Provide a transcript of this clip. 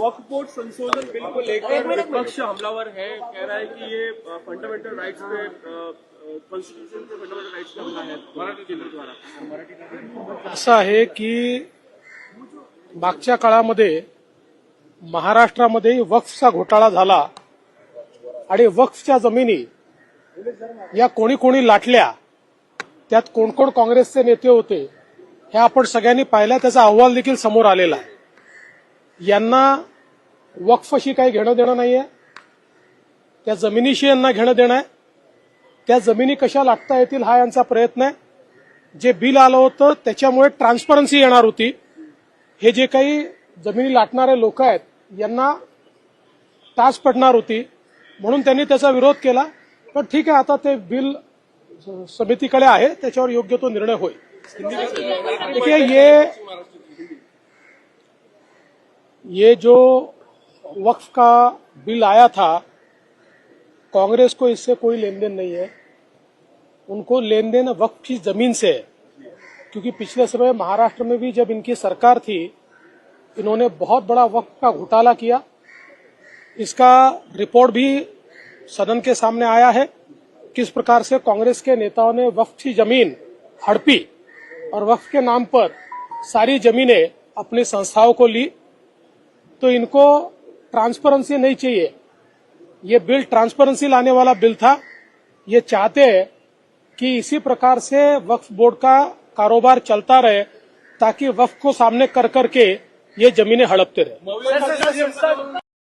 वक्फ board संशोधन bill को लेकर विपक्ष हमलावर है कह रहा है कि ये फंडामेंटल राइट्स पे कॉन्स्टिट्यूशन के फंडामेंटल राइट्स पे हमला है। केंद्र द्वारा। असं आहे की मागच्या काळामध्ये महाराष्ट्रामध्ये वक्फचा घोटाळा झाला आणि वक्फच्या जमिनी या कोणी कोणी लाटल्या त्यात कोण कोण काँग्रेसचे नेते होते हे आपण सगळ्यांनी पाहिलं त्याचा अहवाल देखील समोर आलेला आहे. यांना वक्फशी काही घेणं देणं नाहीये. त्या जमिनीशी यांना घेणं देणं. आहे त्या जमिनी कशा लाटता येतील हा यांचा प्रयत्न आहे. जे बिल आलं होतं त्याच्यामुळे ट्रान्सपरन्सी येणार होती. हे जे काही जमिनी लाटणारे लोक आहेत यांना टाच पडणार होती. म्हणून त्यांनी त्याचा विरोध केला. पण ठीक आहे आता ते बिल समितीकडे आहे त्याच्यावर योग्य तो निर्णय होईल. देखिए ये ये जो वक्फ का बिल आया था, कांग्रेस को इससे कोई लेन देन नहीं है। उनको लेन देन वक्फ की ज़मीन से है। क्योंकि पिछले समय महाराष्ट्र में भी जब इनकी सरकार थी, इन्होंने बहुत बड़ा वक्फ का घोटाला किया। इसका रिपोर्ट भी सदन के सामने आया है। किस प्रकार से कांग्रेस के नेताओं ने वक्फ की ज़मीन हड़पी और वक्फ के नाम पर सारी जमीनें अपनी संस्थाओं को ली तो इनको ट्रांसपेरेंसी नहीं चाहिए। ये बिल ट्रांसपेरेंसी लाने वाला बिल था। ये चाहते हैं कि इसी प्रकार से वक्फ बोर्ड का कारोबार चलता रहे ताकि वक्फ को सामने कर करके ये जमीनें हड़पते रहे।